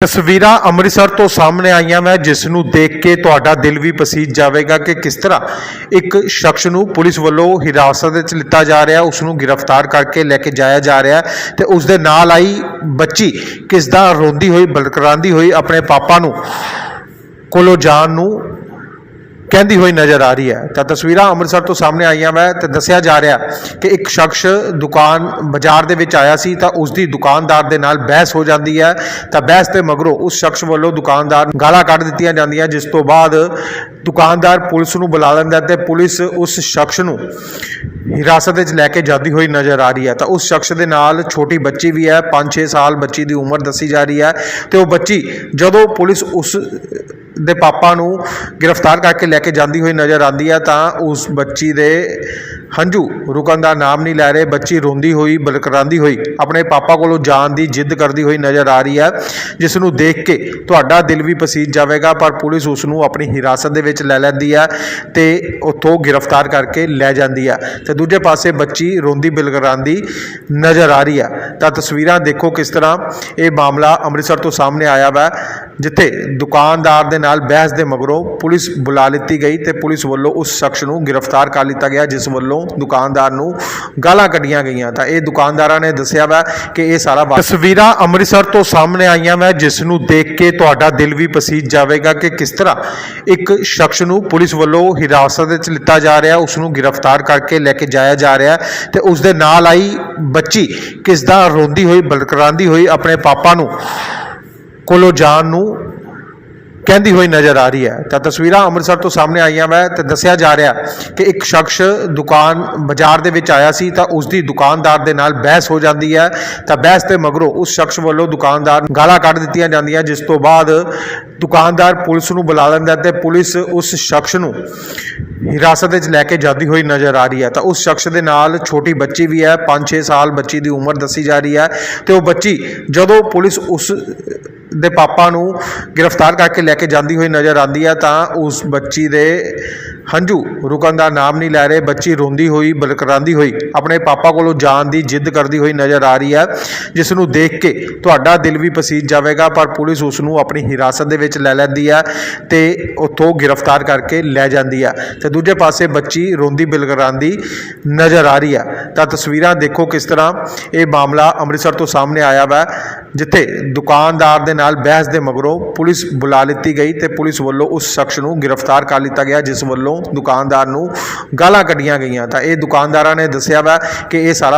ਤਸਵੀਰਾਂ ਅੰਮ੍ਰਿਤਸਰ ਤੋਂ ਸਾਹਮਣੇ ਆਈਆਂ ਮੈਂ, ਜਿਸ ਨੂੰ ਦੇਖ ਕੇ ਤੁਹਾਡਾ ਦਿਲ ਵੀ ਪਸੀਜ ਜਾਵੇਗਾ ਕਿ ਕਿਸ ਤਰ੍ਹਾਂ ਇੱਕ ਸ਼ਖਸ ਨੂੰ ਪੁਲਿਸ ਵੱਲੋਂ ਹਿਰਾਸਤ ਵਿੱਚ ਲਿੱਤਾ ਜਾ ਰਿਹਾ, ਉਸ ਨੂੰ ਗ੍ਰਿਫਤਾਰ ਕਰਕੇ ਲੈ ਕੇ ਜਾਇਆ ਜਾ ਰਿਹਾ ਹੈ ਤੇ ਉਸ ਦੇ ਨਾਲ ਆਈ ਬੱਚੀ ਕਿਸ ਦਾ ਰੋਂਦੀ ਹੋਈ, ਬਲਕਰਾਂਦੀ ਹੋਈ ਆਪਣੇ ਪਾਪਾ ਨੂੰ, ਕੋਲੋਂ ਜਾਣ ਨੂੰ ਕਹਿੰਦੀ ਹੋਈ ਨਜ਼ਰ ਆ ਰਹੀ ਹੈ। ਤਾਂ ਤਸਵੀਰਾਂ ਅੰਮ੍ਰਿਤਸਰ ਤੋਂ ਸਾਹਮਣੇ ਆਈਆਂ ਵੈ ਤੇ ਦੱਸਿਆ ਜਾ ਰਿਹਾ ਕਿ ਇੱਕ ਸ਼ਖਸ ਦੁਕਾਨ ਬਾਜ਼ਾਰ ਦੇ ਵਿੱਚ ਆਇਆ ਸੀ ਤਾਂ ਉਸ ਦੀ ਦੁਕਾਨਦਾਰ ਦੇ ਨਾਲ ਬਹਿਸ ਹੋ ਜਾਂਦੀ ਹੈ। ਤਾਂ ਬਹਿਸ ਦੇ ਮਗਰੋਂ ਉਸ ਸ਼ਖਸ ਵੱਲੋਂ ਦੁਕਾਨਦਾਰ ਗਾਲਾਂ ਕੱਢ ਦਿੱਤੀਆਂ ਜਾਂਦੀਆਂ, ਜਿਸ ਤੋਂ ਬਾਅਦ ਦੁਕਾਨਦਾਰ ਪੁਲਿਸ ਨੂੰ ਬੁਲਾ ਲੈਂਦਾ ਤੇ ਪੁਲਿਸ ਉਸ ਸ਼ਖਸ ਨੂੰ ਹਿਰਾਸਤ ਵਿੱਚ ਲੈ ਕੇ ਜਾਂਦੀ ਹੋਈ ਨਜ਼ਰ ਆ ਰਹੀ ਹੈ। ਤਾਂ ਉਸ ਸ਼ਖਸ ਦੇ ਨਾਲ ਛੋਟੀ ਬੱਚੀ ਵੀ ਹੈ 5-6 ਸਾਲ ਬੱਚੀ ਦੀ ਉਮਰ ਦੱਸੀ ਜਾ ਰਹੀ ਹੈ ਤੇ ਉਹ ਬੱਚੀ ਜਦੋਂ ਪੁਲਿਸ ਉਸ ਦੇ ਪਾਪਾ ਨੂੰ ਗ੍ਰਿਫਤਾਰ ਕਰਕੇ ਲੈ ਕੇ ਜਾਂਦੀ ਹੋਈ ਨਜ਼ਰ ਆਉਂਦੀ ਹੈ ਤਾਂ ਉਸ ਬੱਚੀ ਦੇ ਹੰਝੂ ਰੁਕਣ ਦਾ ਨਾਮ ਨਹੀਂ ਲੈ ਰਹੇ। ਬੱਚੀ ਰੋਂਦੀ ਹੋਈ, ਬਲਕਰਾਂਦੀ ਹੋਈ, ਆਪਣੇ ਪਾਪਾ ਕੋਲੋਂ ਜਾਣ ਦੀ ਜਿੱਦ ਕਰਦੀ ਹੋਈ ਨਜ਼ਰ ਆ ਰਹੀ ਹੈ ਜਿਸ ਨੂੰ ਦੇਖ ਕੇ ਤੁਹਾਡਾ ਦਿਲ ਵੀ ਪਸੀਜ ਜਾਵੇਗਾ, ਪਰ ਪੁਲਿਸ ਉਸ ਨੂੰ ਆਪਣੀ ਹਿਰਾਸਤ ਦੇ ਵਿੱਚ ਲੈ ਲੈਂਦੀ ਹੈ ਤੇ ਉੱਥੋਂ ਗ੍ਰਿਫਤਾਰ ਕਰਕੇ ਲੈ ਜਾਂਦੀ ਹੈ ਤੇ ਦੂਜੇ ਪਾਸੇ ਬੱਚੀ ਰੋਂਦੀ, ਬਿਲਕਰਾਂਦੀ ਨਜ਼ਰ ਆ ਰਹੀ ਹੈ ਤਾਂ ਤਸਵੀਰਾਂ ਦੇਖੋ ਕਿਸ ਤਰ੍ਹਾਂ ਇਹ ਮਾਮਲਾ ਅੰਮ੍ਰਿਤਸਰ ਤੋਂ ਸਾਹਮਣੇ ਆਇਆ ਵਾ। ਜਿੱਥੇ ਦੁਕਾਨਦਾਰ ਦੇ ਨਾਲ ਬਹਿਸ ਦੇ ਮਗਰੋਂ ਪੁਲਿਸ ਬੁਲਾ ਲਿੱਤੀ ਗਈ ਤੇ ਪੁਲਿਸ ਵੱਲੋਂ ਉਸ ਸ਼ਖਸ ਨੂੰ ਗ੍ਰਿਫਤਾਰ ਕਰ ਲਿੱਤਾ ਗਿਆ, ਜਿਸ ਵੱਲੋਂ ਦੁਕਾਨਦਾਰ ਨੂੰ ਗਾਲਾਂ ਕੱਢੀਆਂ ਗਈਆਂ। ਤਾਂ ਇਹ ਦੁਕਾਨਦਾਰਾਂ ਨੇ ਦੱਸਿਆ ਵਾ ਕਿ ਇਹ ਸਾਰਾ ਤਸਵੀਰਾਂ ਅੰਮ੍ਰਿਤਸਰ ਤੋਂ ਸਾਹਮਣੇ ਆਈਆਂ ਵਾ, ਜਿਸ ਨੂੰ ਦੇਖ ਕੇ ਤੁਹਾਡਾ ਦਿਲ ਵੀ ਪਸੀਜ ਜਾਵੇਗਾ ਕਿ ਕਿਸ ਤਰ੍ਹਾਂ ਇੱਕ ਸ਼ਖਸ ਨੂੰ ਪੁਲਿਸ ਵੱਲੋਂ ਹਿਰਾਸਤ ਵਿੱਚ ਲਿੱਤਾ ਜਾ ਰਿਹਾ, ਉਸ ਨੂੰ ਗ੍ਰਿਫਤਾਰ ਕਰਕੇ ਲੈ ਕੇ ਜਾਇਆ ਜਾ ਰਿਹਾ ਤੇ ਉਸ ਦੇ ਨਾਲ ਆਈ ਬੱਚੀ ਕਿਸ ਦਾ ਰੋਂਦੀ ਹੋਈ, ਬਲਕਰਾਂਦੀ ਹੋਈ ਆਪਣੇ ਪਾਪਾ ਨੂੰ ਕੋਲੋਂ ਜਾਣ ਨੂੰ ਕਹਿੰਦੀ ਹੋਈ ਨਜ਼ਰ ਆ ਰਹੀ ਹੈ। ਤਾਂ ਤਸਵੀਰਾਂ ਅੰਮ੍ਰਿਤਸਰ ਤੋਂ ਸਾਹਮਣੇ ਆਈਆਂ ਵਾ ਤੇ ਦੱਸਿਆ ਜਾ ਰਿਹਾ ਕਿ ਇੱਕ ਸ਼ਖਸ ਦੁਕਾਨ ਬਾਜ਼ਾਰ ਦੇ ਵਿੱਚ ਆਇਆ ਸੀ ਤਾਂ ਉਸ ਦੀ ਦੁਕਾਨਦਾਰ ਦੇ ਨਾਲ ਬਹਿਸ ਹੋ ਜਾਂਦੀ ਹੈ। ਤਾਂ ਬਹਿਸ ਦੇ ਮਗਰੋਂ ਉਸ ਸ਼ਖਸ ਵੱਲੋਂ ਦੁਕਾਨਦਾਰ ਗਾਲਾਂ ਕੱਢ ਦਿੱਤੀਆਂ ਜਾਂਦੀਆਂ, ਜਿਸ ਤੋਂ ਬਾਅਦ ਦੁਕਾਨਦਾਰ ਪੁਲਿਸ ਨੂੰ ਬੁਲਾ ਲੈਂਦਾ ਤੇ ਪੁਲਿਸ ਉਸ ਸ਼ਖਸ ਨੂੰ ਹਿਰਾਸਤ ਵਿੱਚ ਲੈ ਕੇ ਜਾਂਦੀ ਹੋਈ ਨਜ਼ਰ ਆ ਰਹੀ ਹੈ। ਤਾਂ ਉਸ ਸ਼ਖਸ ਦੇ ਨਾਲ ਛੋਟੀ ਬੱਚੀ ਵੀ ਹੈ 5-6 ਸਾਲ ਬੱਚੀ ਦੀ ਉਮਰ ਦੱਸੀ ਜਾ ਰਹੀ ਹੈ ਤੇ ਉਹ ਬੱਚੀ ਜਦੋਂ ਪੁਲਿਸ ਉਸ ਦੇ ਪਾਪਾ ਨੂੰ ਗ੍ਰਿਫਤਾਰ ਕਰਕੇ ਲੈ ਕੇ ਜਾਂਦੀ ਹੋਈ ਨਜ਼ਰ ਆਉਂਦੀ ਹੈ, ਤਾਂ ਉਸ ਬੱਚੀ ਦੇ ਹੰਝੂ ਰੁਕਣ ਦਾ ਨਾਮ ਨਹੀਂ ਲੈ ਰਹੇ, ਬੱਚੀ ਰੋਂਦੀ ਹੋਈ, ਬਲਕਰਾਂਦੀ ਹੋਈ, ਆਪਣੇ ਪਾਪਾ ਕੋਲੋਂ ਜਾਣ ਦੀ ਜਿੱਦ ਕਰਦੀ ਹੋਈ ਨਜ਼ਰ ਆ ਰਹੀ ਹੈ ਜਿਸ ਨੂੰ ਦੇਖ ਕੇ ਤੁਹਾਡਾ ਦਿਲ ਵੀ ਪਸੀਜ ਜਾਵੇਗਾ, ਪਰ ਪੁਲਿਸ ਉਸ ਨੂੰ ਆਪਣੀ ਹਿਰਾਸਤ ਦੇ ਵਿੱਚ ਲੈ ਲੈਂਦੀ ਹੈ ਤੇ ਉੱਥੋਂ ਗ੍ਰਿਫਤਾਰ ਕਰਕੇ ਲੈ ਜਾਂਦੀ ਹੈ। ਤੇ ਦੂਜੇ ਪਾਸੇ ਬੱਚੀ ਰੋਂਦੀ, ਬਿਲਕਰਾਂਦੀ ਨਜ਼ਰ ਆ ਰਹੀ ਹੈ। ਤਾਂ ਤਸਵੀਰਾਂ ਦੇਖੋ ਕਿਸ ਤਰ੍ਹਾਂ ਇਹ ਮਾਮਲਾ ਅੰਮ੍ਰਿਤਸਰ ਤੋਂ ਸਾਹਮਣੇ ਆਇਆ ਵਾ, ਜਿੱਥੇ ਦੁਕਾਨਦਾਰ ਦੇ ਨਾਲ ਬਹਿਸ ਦੇ ਮਗਰੋਂ ਪੁਲਿਸ ਬੁਲਾ ਲਿੱਤੀ ਗਈ ਤੇ ਪੁਲਿਸ ਵੱਲੋਂ ਉਸ ਸ਼ਖਸ ਨੂੰ ਗ੍ਰਿਫਤਾਰ ਕਰ ਲਿੱਤਾ ਗਿਆ, ਜਿਸ ਵੱਲੋਂ ਵੱਲੋਂ ਦੁਕਾਨਦਾਰ ਨੂੰ ਗਾਲਾਂ ਕੱਢੀਆਂ ਗਈਆਂ। ਤਾਂ ਇਹ ਦੁਕਾਨਦਾਰਾਂ ਨੇ ਦੱਸਿਆ ਵਾ ਕਿ ਇਹ ਸਾਰਾ